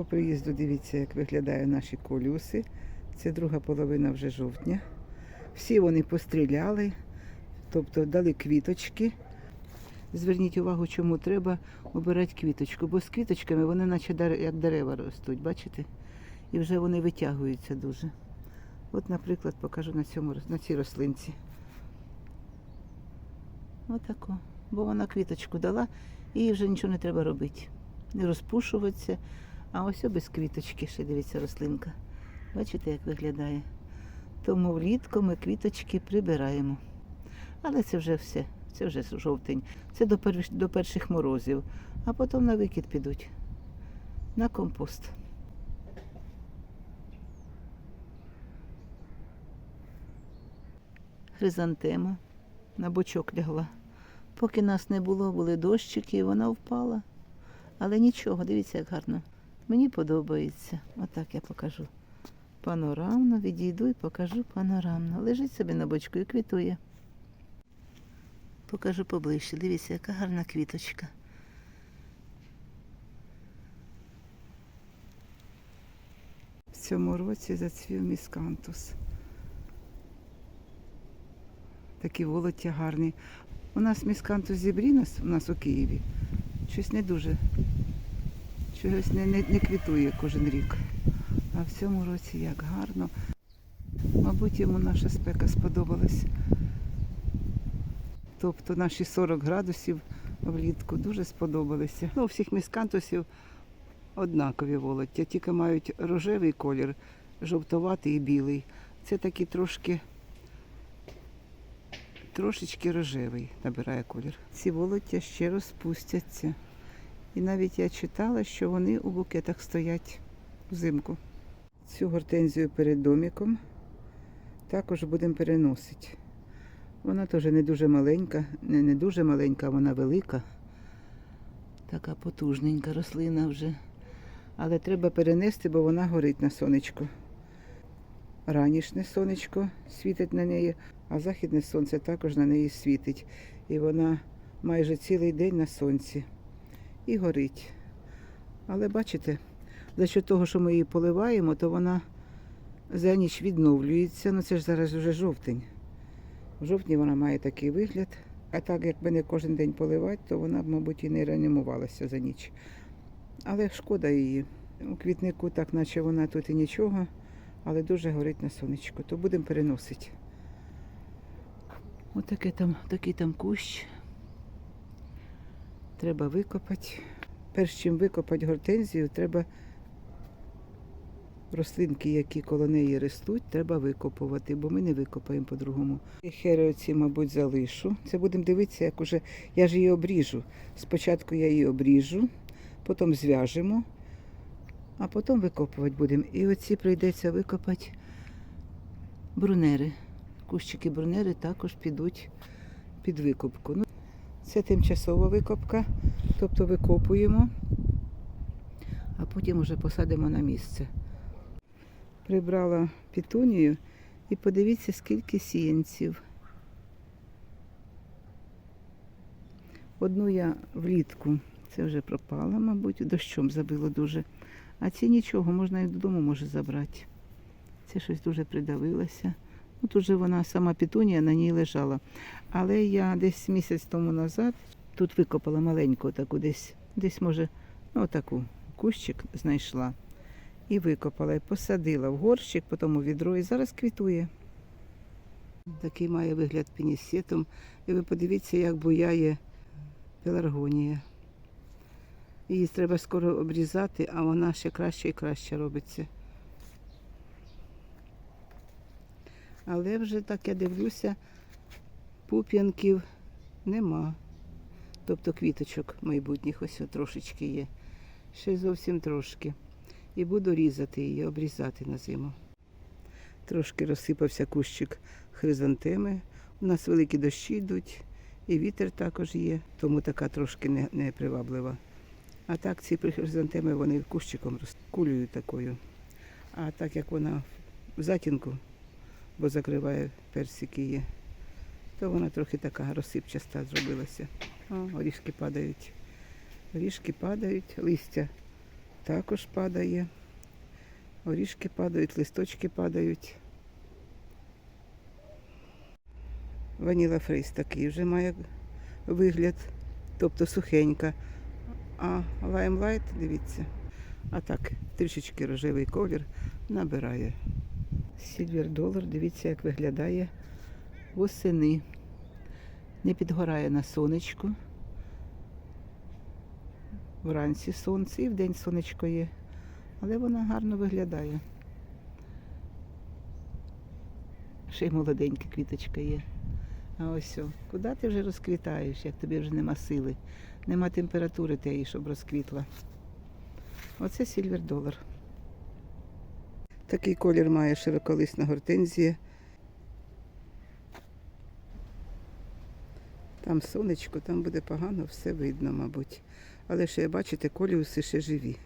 По приїзду дивіться, як виглядають наші колюси. Це друга половина вже жовтня. Всі вони постріляли, тобто дали квіточки. Зверніть увагу, чому треба обирати квіточку, бо з квіточками вони наче як дерева ростуть, бачите? І вже вони витягуються дуже. От, наприклад, покажу на, цьому, на цій рослинці. Отако. Бо вона квіточку дала, і вже нічого не треба робити. Не розпушуватися. А ось без квіточки ще дивіться рослинка. Бачите, як виглядає? Тому влітку ми квіточки прибираємо. Але це вже все. Це вже жовтень. Це до, перш- до перших морозів. А потім на викид підуть. На компост. Хризантема на бочок лягла. Поки нас не було, були дощики, і вона впала. Але нічого, дивіться, як гарно. Мені подобається. Отак я покажу. Панорамно відійду і покажу панорамно. Лежить собі на бочку і квітує. Покажу поближче. Дивіться, яка гарна квіточка. В цьому році зацвів міскантус. Такі волоття гарні. У нас міскантус зібрінос, у нас у Києві. Щось не дуже. Чогось не, не, не квітує кожен рік. А в цьому році як гарно. Мабуть, йому наша спека сподобалась. Тобто наші 40 градусів влітку дуже сподобалися. Ну, у всіх міскантусів однакові волоття, тільки мають рожевий колір, жовтоватий і білий. Це такі трошки, трошечки рожевий набирає колір. Ці волоття ще розпустяться. І навіть я читала, що вони у букетах стоять взимку. Цю гортензію перед доміком також будемо переносити. Вона теж не дуже маленька, не, не дуже маленька, вона велика. Така потужненька рослина вже. Але треба перенести, бо вона горить на сонечку. Ранішнє сонечко світить на неї, а західне сонце також на неї світить. І вона майже цілий день на сонці і горить. Але бачите, за що того, що ми її поливаємо, то вона за ніч відновлюється. Ну це ж зараз вже жовтень. В жовтні вона має такий вигляд. А так, якби не кожен день поливати, то вона б, мабуть, і не реанімувалася за ніч. Але шкода її. У квітнику, так наче вона тут і нічого, але дуже горить на сонечку. То будемо переносити. Отаке там, такий там кущ. Треба викопати. Перш чим викопати гортензію, треба рослинки, які коло неї ростуть, треба викопувати, бо ми не викопаємо по-другому. Хери оці, мабуть, залишу. Це будемо дивитися, як уже я ж її обріжу. Спочатку я її обріжу, потім зв'яжемо, а потім викопувати будемо. І оці прийдеться викопати брунери. Кущики брунери також підуть під викопку. Це тимчасова викопка, тобто викопуємо, а потім вже посадимо на місце. Прибрала пітунію і подивіться, скільки сіянців. Одну я влітку, це вже пропала, мабуть, дощом забило дуже. А ці нічого, можна і додому може забрати. Це щось дуже придавилося. Ну, тут же вона сама пітунія на ній лежала. Але я десь місяць тому назад тут викопала маленьку таку, десь, десь може, ну таку кущик знайшла. І викопала, і посадила в горщик, потім у відро, і зараз квітує. Такий має вигляд пінісетом. І ви подивіться, як буяє пеларгонія. Її треба скоро обрізати, а вона ще краще і краще робиться. Але вже так я дивлюся, пуп'янків нема. Тобто квіточок майбутніх ось трошечки є. Ще зовсім трошки. І буду різати її, обрізати на зиму. Трошки розсипався кущик хризантеми. У нас великі дощі йдуть, і вітер також є, тому така трошки не, неприваблива. А так ці хризантеми вони кущиком розкулюють такою. А так як вона в затінку, бо закриває персики є, то вона трохи така розсипчаста зробилася. О, орішки падають. Орішки падають, листя також падає. Орішки падають, листочки падають. Ваніла фрейс такий вже має вигляд, тобто сухенька. А лаймлайт, дивіться, а так, трішечки рожевий колір набирає. Сільвер долар, дивіться, як виглядає восени. Не підгорає на сонечку. Вранці сонце і вдень сонечко є. Але вона гарно виглядає. Ще й молоденька квіточка є. А ось о, куди ти вже розквітаєш, як тобі вже нема сили, нема температури тієї, щоб розквітла. Оце сільвер долар. Такий колір має широколисна гортензія. Там сонечко, там буде погано, все видно, мабуть. Але ще, бачите, коліуси ще живі.